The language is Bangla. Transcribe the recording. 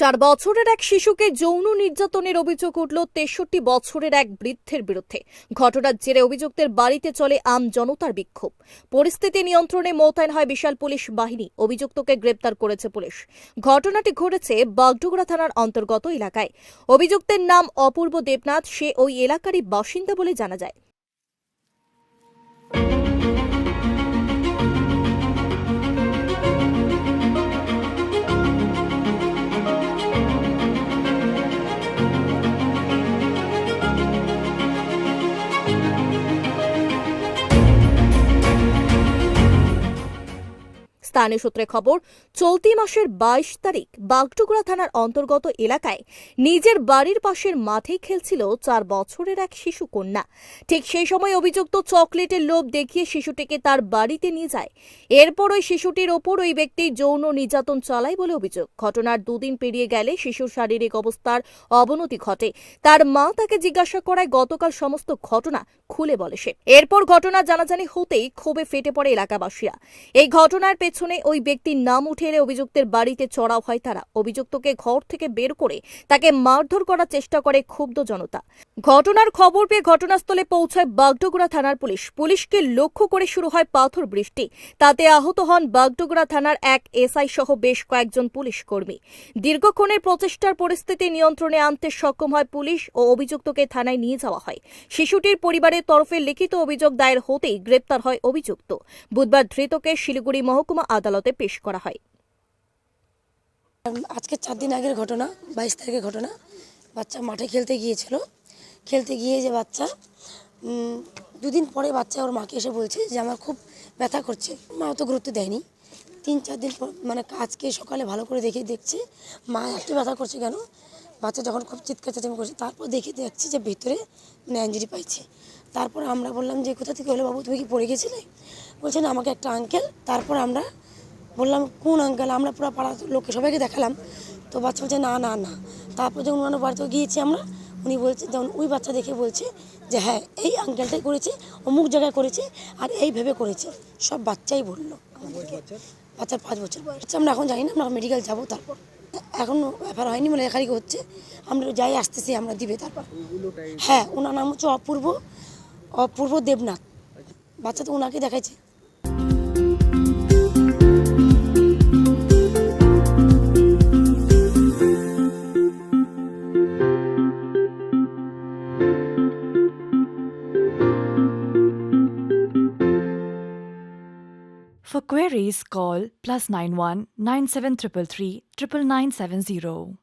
চার বছরের এক শিশুকে যৌন নির্যাতনের অভিযোগ উঠল তেষট্টি বছরের এক বৃদ্ধের বিরুদ্ধে। ঘটনার জেরে অভিযুক্তের বাড়িতে চলে আম জনতার বিক্ষোভ। পরিস্থিতি নিয়ন্ত্রণে মোতায়েন হয় বিশাল পুলিশ বাহিনী। অভিযুক্তকে গ্রেপ্তার করেছে পুলিশ। ঘটনাটি ঘটেছে বাগডোগরা থানার অন্তর্গত এলাকায়। অভিযুক্তের নাম অপূর্ব দেবনাথ। সে ওই এলাকারই বাসিন্দা বলে জানা যায়। স্থানীয় সূত্রে খবর, চলতি মাসের বাইশ তারিখ বাগডোগরা থানার অন্তর্গত এলাকায় নিজের বাড়ির পাশের মাঠেই খেলছিল চার বছরের এক শিশু কন্যা। ঠিক সেই সময় অভিযুক্ত চকলেটের লোভ দেখিয়ে শিশুটিকে তার বাড়িতে নিয়ে যায়। এরপর ওই শিশুটির ওপর ওই ব্যক্তি যৌন নির্যাতন চালায় বলে অভিযোগ। ঘটনার দুদিন পেরিয়ে গেলে শিশুর শারীরিক অবস্থার অবনতি ঘটে। তার মা তাকে জিজ্ঞাসা করায় গতকাল সমস্ত ঘটনা খুলে বলে সে। এরপর ঘটনা জানাজানি হতেই ক্ষোভে ফেটে পড়ে এলাকাবাসীরা। এই ঘটনার পেছনে ওই ব্যক্তির নাম উঠে এলে অভিযুক্তের বাড়িতে চড়াও হয় তারা। অভিযুক্তকে ঘর থেকে বের করে তাকে মারধর করার চেষ্টা করে ক্ষুব্ধ জনতা। ঘটনার খবর পেয়ে ঘটনাস্থলে পৌঁছায় বাগডোগরা থানার পুলিশ। পুলিশকে লক্ষ্য করে শুরু হয় পাথর বৃষ্টি। তাতে আহত হন বাগডোগরা থানার এক এসআই সহ বেশ কয়েকজন পুলিশ কর্মী। দীর্ঘক্ষণের প্রচেষ্টার পরিস্থিতি নিয়ন্ত্রণে আনতে সক্ষম হয় পুলিশ ও অভিযুক্তকে থানায় নিয়ে যাওয়া হয়। শিশুটির পরিবারের তরফে লিখিত অভিযোগ দায়ের হতেই গ্রেপ্তার হয় অভিযুক্ত। বুধবার ধৃতকে শিলিগুড়ি মহকুমা আদালতে পেশ করা হয়। আজকে চার দিন আগের ঘটনা, বাইশ তারিখের ঘটনা। বাচ্চা মাঠে খেলতে গিয়েছিল। খেলতে গিয়ে যে বাচ্চা দুদিন পরে বাচ্চা ওর মাকে এসে বলছে যে আমার খুব ব্যথা করছে। মা অত গুরুত্ব দেয়নি। তিন, চার দিন পর মানে আজকে সকালে ভালো করে দেখে দেখছে, মা একটু ব্যথা করছে কেন? বাচ্চা যখন খুব চিৎকার চেঁচামি করছে, তারপর দেখে দেখছি যে ভিতরে মানে অ্যাঞ্জুরি পাইছে। তারপর আমরা বললাম যে, কোথা থেকে হলো বাবু? তুমি কি পড়ে গেছিলে? বলছে, না, আমাকে একটা আঙ্কেল তারপর আমরা বললাম কোন আঙ্কেল আমরা পুরো পাড়ার লোককে সবাইকে দেখালাম। তো বাচ্চা বলছে না না না। তারপর যখন ওনার বাড়িতে গিয়েছি আমরা উনি বলছে তখন ওই বাচ্চা দেখে বলছে যে হ্যাঁ এই আঙ্কেলটাই করেছে অমুক জায়গায় করেছে আর এই ভেবে করেছে। সব বাচ্চাই বলল বাচ্চার পাঁচ বছর বয়স। আচ্ছা, আমরা এখন জানি না আমরা মেডিকেল যাব তারপর। এখন ব্যাপার হয়নি মানে লেখালেখি হচ্ছে। আমরা যাই আসতেছি আমরা দিবে তারপর। হ্যাঁ ওনার নাম হচ্ছে অপূর্ব অপূর্ব দেবনাথ। বাচ্চা তো ওনাকে দেখাইছে। Queries, call plus 91 9733 99970.